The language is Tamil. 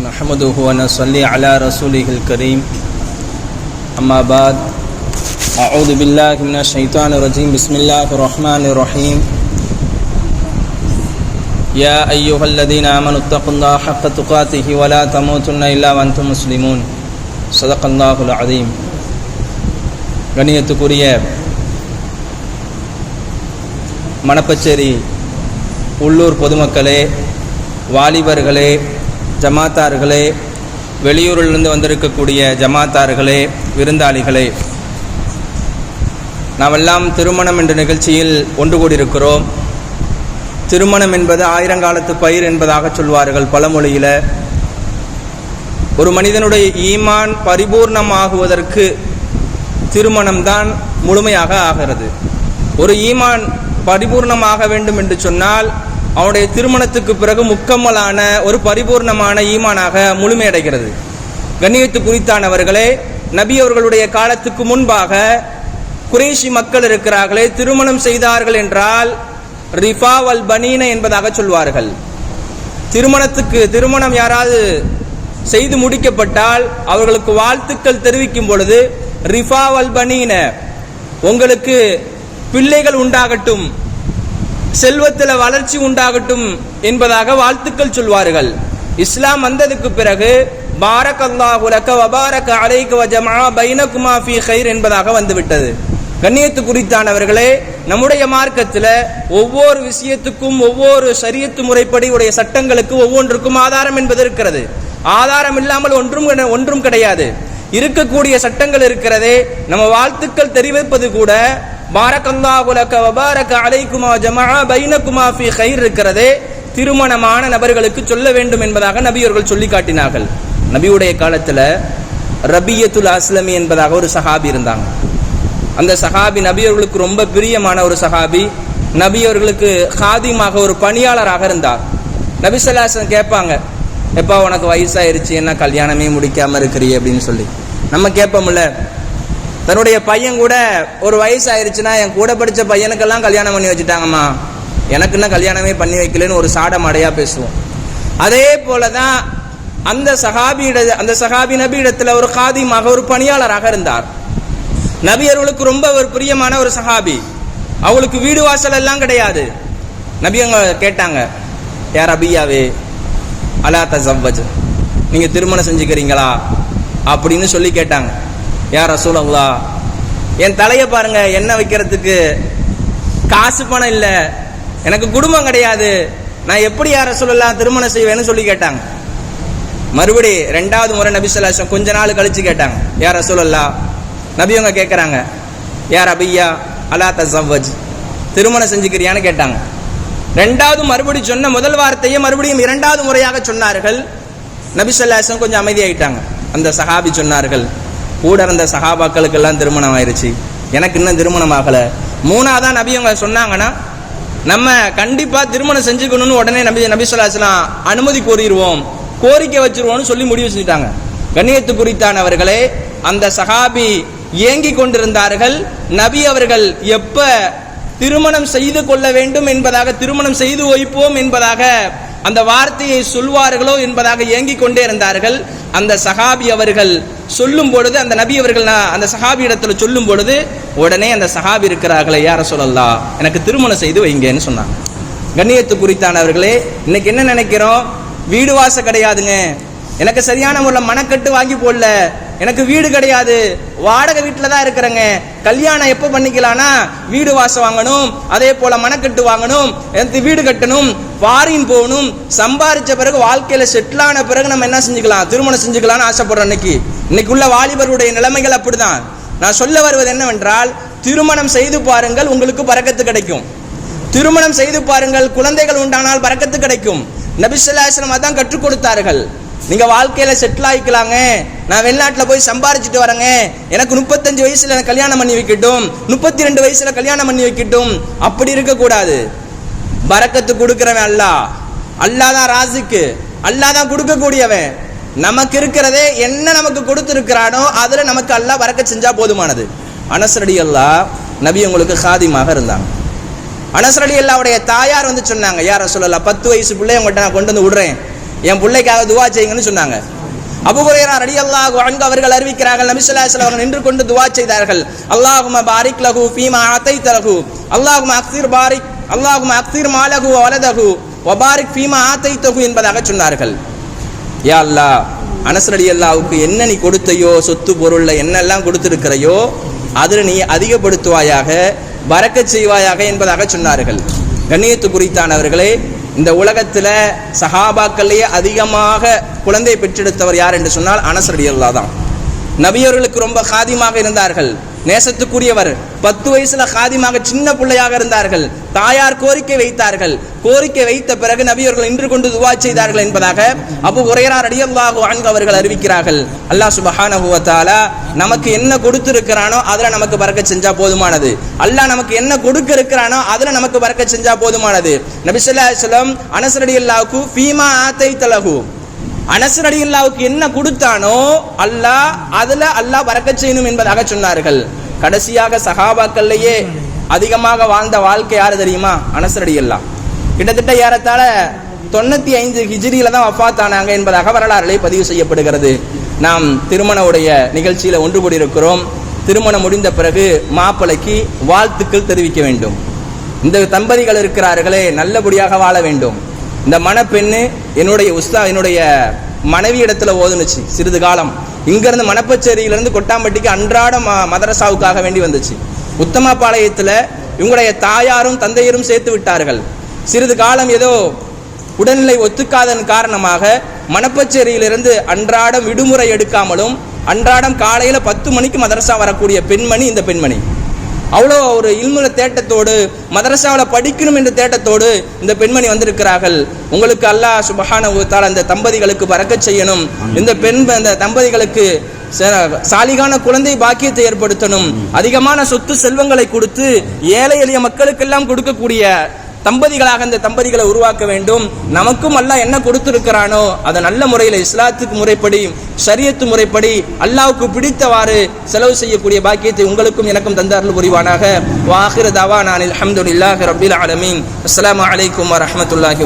نحمده ونصلي على رسوله الكريم أما بعد أعوذ بالله من الشيطان الرجيم بسم الله الرحمن الرحيم يا أيها الذين آمنوا اتقوا الله حق تقاته ولا تموتن إلا وأنتم مسلمون صدق الله العظيم கணியத்துக்குரிய மணப்பச்சேரி உள்ளூர் பொதுமக்களே வாலிபர்களே ஜமாத்தார்களே வெளியூரிலிருந்து வந்திருக்கக்கூடிய ஜமாத்தார்களே விருந்தாளிகளே நாமெல்லாம் திருமணம் என்ற நிகழ்ச்சியில் ஒன்று கூடியிருக்கிறோம். திருமணம் என்பது ஆயிரங்காலத்து பயிர் என்பதாக சொல்வார்கள் பழமொழியில். ஒரு மனிதனுடைய ஈமான் பரிபூர்ணமாகுவதற்கு திருமணம்தான் முழுமையாக ஆகிறது. ஒரு ஈமான் பரிபூர்ணமாக வேண்டும் என்று சொன்னால் அவனுடைய திருமணத்துக்கு பிறகு முக்கம்மலான ஒரு பரிபூர்ணமான ஈமானாக முழுமையடைகிறது. கண்ணியத்து குறித்தானவர்களே நபி அவர்களுடைய காலத்துக்கு முன்பாக குறைஷி மக்கள் இருக்கிறார்களே திருமணம் செய்தார்கள் என்றால் ரிஃபா வல் பனீன என்பதாக சொல்வார்கள். திருமணத்துக்கு திருமணம் யாராவது செய்து முடிக்கப்பட்டால் அவர்களுக்கு வாழ்த்துக்கள் தெரிவிக்கும் பொழுது ரிஃபா வல் பனீன உங்களுக்கு பிள்ளைகள் உண்டாகட்டும் செல்வத்தில் வளர்ச்சி உண்டாகட்டும் என்பதாக வாழ்த்துக்கள் சொல்வார்கள். இஸ்லாம் வந்ததுக்கு பிறகு பாரக் அல்லாஹு வபாரக் அலைக்கு வஜமா பைனகுமா ஃபி ஹைர் என்பதாக வந்துவிட்டது. கண்ணியத்து குறித்தானவர்களே நம்முடைய மார்க்கத்தில் ஒவ்வொரு விஷயத்துக்கும் ஒவ்வொரு சரியத்து முறைப்படி உடைய சட்டங்களுக்கு ஒவ்வொன்றுக்கும் ஆதாரம் என்பது இருக்கிறது. ஆதாரம் இல்லாமல் ஒன்றும் ஒன்றும் கிடையாது. இருக்கக்கூடிய சட்டங்கள் இருக்கிறதே நம்ம வாழ்த்துக்கள் தெரிவிப்பது கூட பாரக்கல்லாஹுலக்க வபாரக அலைக்குமா ஜமா பைனகுமா ஃபி ஹைர் இருக்கிறதே. திருமணமான நபர்களுக்கு சொல்ல வேண்டும் என்பதாக நபியவர்கள் சொல்லி காட்டினார்கள் நபியுடைய காலத்தில் ரபியத்துல் அஸ்லமி என்பதாக ஒரு சஹாபி இருந்தாங்க. அந்த சஹாபி நபியவர்களுக்கு ரொம்ப பிரியமான ஒரு சஹாபி. நபியவர்களுக்கு ஹாதிமாக ஒரு பணியாளராக இருந்தார். நபிசல்லாசன் கேட்பாங்க எப்பா உனக்கு வயசாயிருச்சு என்ன கல்யாணமே முடிக்காமல் இருக்கிறீ அப்படின்னு சொல்லி. நம்ம கேட்போம்ல தன்னுடைய பையன் கூட ஒரு வயசு என் கூட படித்த பையனுக்கெல்லாம் கல்யாணம் பண்ணி வச்சுட்டாங்கம்மா. எனக்கு என்ன கல்யாணமே பண்ணி வைக்கலன்னு ஒரு சாட மடையாக பேசுவோம். அதே போல தான் அந்த சஹாபியிட அந்த சஹாபி நபி இடத்துல ஒரு காதிமாக ஒரு பணியாளராக இருந்தார். நபியர்களுக்கு ரொம்ப ஒரு பிரியமான ஒரு சஹாபி. அவளுக்கு வீடு வாசல் எல்லாம் கிடையாது. நபியங்க கேட்டாங்க யார் அபியாவே அலா தசவ்வஜ் நீங்கள் திருமணம் செஞ்சுக்கிறீங்களா? அப்படின்னு சொல்லி கேட்டாங்க. யார் ரசூலங்களா என் தலையை பாருங்க எண்ணெய் வைக்கிறதுக்கு காசு பணம் இல்லை. எனக்கு குடும்பம் கிடையாது. நான் எப்படி யார் ரசூலெல்லாம் திருமணம் செய்வேன்னு சொல்லி கேட்டாங்க. மறுபடி ரெண்டாவது முறை நபி சொல்லாசம் கொஞ்ச நாள் கழிச்சு கேட்டாங்க. யார் ரசூலல்லா நபியவங்க கேட்குறாங்க யார் அபியா அலா தசவஜ் திருமணம் செஞ்சுக்கிறியான்னு கேட்டாங்க. ரெண்டாவது மறுபடி சொன்ன முதல் வார்த்தையை மறுபடியும் இரண்டாவது முறையாக சொன்னார்கள். நபி சொல்லாசம் கொஞ்சம் அமைதியாயிட்டாங்க. அந்த சஹாபி சொன்னார்கள் கூட இருந்த சகாபாக்களுக்கெல்லாம் திருமணம் ஆயிருச்சு. எனக்கு இன்னும் திருமணம் ஆகலை. மூணாதான் நபி அவங்க சொன்னாங்கன்னா நம்ம கண்டிப்பாக திருமணம் செஞ்சுக்கணும்னு உடனே நபி நபி சொல்லாசலாம் அனுமதி கோரிடுவோம் கோரிக்கை வச்சிருவோம்னு சொல்லி முடிவு செஞ்சுட்டாங்க. கண்ணியத்து குறித்தானவர்களே அந்த சஹாபி ஏங்கி கொண்டிருந்தார்கள். நபி அவர்கள் எப்ப திருமணம் செய்து கொள்ள வேண்டும் என்பதாக திருமணம் செய்து வைப்போம் என்பதாக அந்த வார்த்தையை சொல்வார்களோ என்பதாக ஏங்கிக் கொண்டே இருந்தார்கள். அந்த சஹாபி அவர்கள் சொல்லும் பொழுது அந்த நபி அவர்கள் நான் அந்த சஹாபி இடத்துல சொல்லும் பொழுது உடனே அந்த சஹாபி இருக்கிறார்களே யார சொல்லலாம் எனக்கு திருமணம் செய்து வைங்கன்னு சொன்னாங்க. கண்ணியத்து குறித்தானவர்களே இன்னைக்கு என்ன நினைக்கிறோம்? வீடு வாச கிடையாதுங்க. எனக்கு சரியான முறையில் மனக்கட்டு வாங்கி போடல. எனக்கு வீடு கிடையாது. வாடகை வீட்டில் தான் இருக்கிறேங்க. கல்யாணம் எப்போ பண்ணிக்கலாம்னா வீடு வாசம் வாங்கணும் அதே போல மனக்கட்டு வாங்கணும் எனக்கு வீடு கட்டணும் ஃபாரின் போகணும் சம்பாதிச்ச பிறகு வாழ்க்கையில் செட்டில் ஆன பிறகு நம்ம என்ன செஞ்சுக்கலாம்? திருமணம் செஞ்சுக்கலாம்னு ஆசைப்படுறோம் இன்னைக்கு இன்னைக்கு உள்ள வாலிபருடைய நிலைமைகள் அப்படிதான். நான் சொல்ல வருவது என்னவென்றால் திருமணம் செய்து பாருங்கள் உங்களுக்கு பறக்கத்து கிடைக்கும். திருமணம் செய்து பாருங்கள் குழந்தைகள் உண்டானால் பறக்கத்து கிடைக்கும். நபிசுல்லாஸ்லம் அதான் கற்றுக் கொடுத்தார்கள். நீங்க வாழ்க்கையில செட்டில் ஆகிக்கலாங்க நான் வெளிநாட்டில் போய் சம்பாரிச்சுட்டு வரேங்க. எனக்கு முப்பத்தஞ்சு வயசுல கல்யாணம் பண்ணி வைக்கட்டும். முப்பத்தி ரெண்டு வயசுல கல்யாணம் பண்ணி வைக்கட்டும். அப்படி இருக்கக்கூடாது. பறக்கத்து கொடுக்கிறவன் அல்லா. அல்லா தான் ராசுக்கு அல்லா தான் கொடுக்கக்கூடியவன். நமக்கு இருக்கிறதே என்ன நமக்கு கொடுத்துருக்கிறானோ அதில் நமக்கு அல்லா வறக்க செஞ்சா போதுமானது. அனசரடி அல்லா நபி உங்களுக்கு சாதிமாக இருந்தாங்க. அனசரடி அல்லாவுடைய தாயார் வந்து சொன்னாங்க யார சொல்லலாம் பத்து வயசு பிள்ளைய உங்கள்கிட்ட நான் கொண்டு வந்து விடுறேன். என் பிள்ளைக்காக துவா செய்யுங்கன்னு சொன்னாங்க. அபுகுரேரா அல்லாஹ் அன்ஹு அவர்கள் அறிவிக்கிறார்கள் நபி அவர்கள் நின்று கொண்டு துவா செய்தார்கள். அல்லாஹும பாரிக் லஹு ஃபீமா அத்தை தலகு அல்லாஹும அக்சீர் பாரிக் அல்லாஹும அக்சீர் மாலஹு வலதகு ஒபாரிக் வ பாரிக் ஃபீமா என்பதாக சொன்னார்கள். யா அல்லாஹ் அனஸ் அல்லாவுக்கு என்ன நீ கொடுத்தையோ சொத்து பொருள்ல என்னெல்லாம் கொடுத்திருக்கிறையோ அதில் நீ அதிகப்படுத்துவாயாக பறக்கச் செய்வாயாக என்பதாக சொன்னார்கள். கண்ணியத்து குறித்தானவர்களே இந்த உலகத்துல சஹாபாக்கள்லேயே அதிகமாக குழந்தை பெற்றெடுத்தவர் யார் என்று சொன்னால் அனஸ் தான் நபியவர்களுக்கு ரொம்ப காதிமாக இருந்தார்கள். நேசத்துக்குரியவர். பத்து வயசுல காதிமாக சின்ன பிள்ளையாக இருந்தார்கள். தாயார் கோரிக்கை வைத்தார்கள். கோரிக்கை வைத்த பிறகு நபியவர்கள் இன்று கொண்டு துவா செய்தார்கள் என்பதாக அபு உரையரார் ரடியல்லாஹு அன்கு அவர்கள் அறிவிக்கிறார்கள். அல்லாஹ் சுபஹானஹு நமக்கு என்ன கொடுத்திருக்கிறானோ அதுல நமக்கு பறக்க செஞ்சா போதுமானது. அல்லாஹ் நமக்கு என்ன கொடுக்க இருக்கிறானோ அதுல நமக்கு பறக்க செஞ்சா போதுமானது. நபி ஸல்லல்லாஹு அலைஹி வஸல்லம் அனஸ் ரலியல்லாஹு ஃபீமா அனசர் அடிகல்லாவுக்கு என்ன கொடுத்தானோ அல்லாஹ் அதுல அல்லாஹ் வரக்க செய்யணும் என்பதாக சொன்னார்கள். கடைசியாக சஹாபாக்கள்லயே அதிகமாக வாழ்ந்த வாழ்க்கை யாரு தெரியுமா? அனசர் அடிகல்லா கிட்டத்தட்ட ஏறத்தாழ தொண்ணூத்தி ஐந்து ஹிஜ்ரியில தான் வஃபாத் என்பதாக வரலாறுகளை பதிவு செய்யப்படுகிறது. நாம் திருமண உடைய நிகழ்ச்சியில ஒன்று கூடியிருக்கிறோம். திருமணம் முடிந்த பிறகு மாப்பிளைக்கு வாழ்த்துக்கள் தெரிவிக்க வேண்டும். இந்த தம்பதிகள் இருக்கிறார்களே நல்லபடியாக வாழ வேண்டும். இந்த மணப்பெண்ணு என்னுடைய உஸ்தா என்னுடைய மனைவி இடத்துல ஓதுனுச்சு சிறிது காலம். இங்கேருந்து மணப்பச்சேரியிலேருந்து கொட்டாம்பட்டிக்கு அன்றாட ம- மதரசாவுக்காக வேண்டி வந்துச்சு. உத்தமபாளையத்தில் இவங்களுடைய தாயாரும் தந்தையரும் சேர்த்து விட்டார்கள். சிறிது காலம் ஏதோ உடல்நிலை ஒத்துக்காதன் காரணமாக மணப்பச்சேரியிலிருந்து அன்றாடம் விடுமுறை எடுக்காமலும் அன்றாடம் காலையில் பத்து மணிக்கு மதரசா வரக்கூடிய பெண்மணி இந்த பெண்மணி. அவ்வளோ ஒரு இல்முல தேட்டத்தோடு மதரசாவில் படிக்கணும் என்ற தேட்டத்தோடு இந்த பெண்மணி வந்திருக்கிறார்கள். உங்களுக்கு அல்லாஹ் சுபஹான அந்த தம்பதிகளுக்கு பறக்கச் செய்யணும். இந்த பெண் அந்த தம்பதிகளுக்கு சாலிகான குழந்தை பாக்கியத்தை ஏற்படுத்தணும். அதிகமான சொத்து செல்வங்களை கொடுத்து ஏழை எளிய மக்களுக்கெல்லாம் கொடுக்கக்கூடிய தம்பதிகளாக இந்த தம்பதிகளை உருவாக்க வேண்டும். நமக்கும் அல்லாஹ் என்ன கொடுத்திருக்கிறானோ அதை நல்ல முறையில் இஸ்லாத்துக்கு முறைப்படி சரியத்து முறைப்படி அல்லாவுக்கு பிடித்தவாறு செலவு செய்யக்கூடிய பாக்கியத்தை உங்களுக்கும் எனக்கும் தந்தார்கள் புரிவானாக. வாஹிர தவா நான் அல்ஹம்துலில்லாஹி ரபில் ஆலமீன். அஸ்லாம் அலைக்கும் வரமத்துல்லாஹி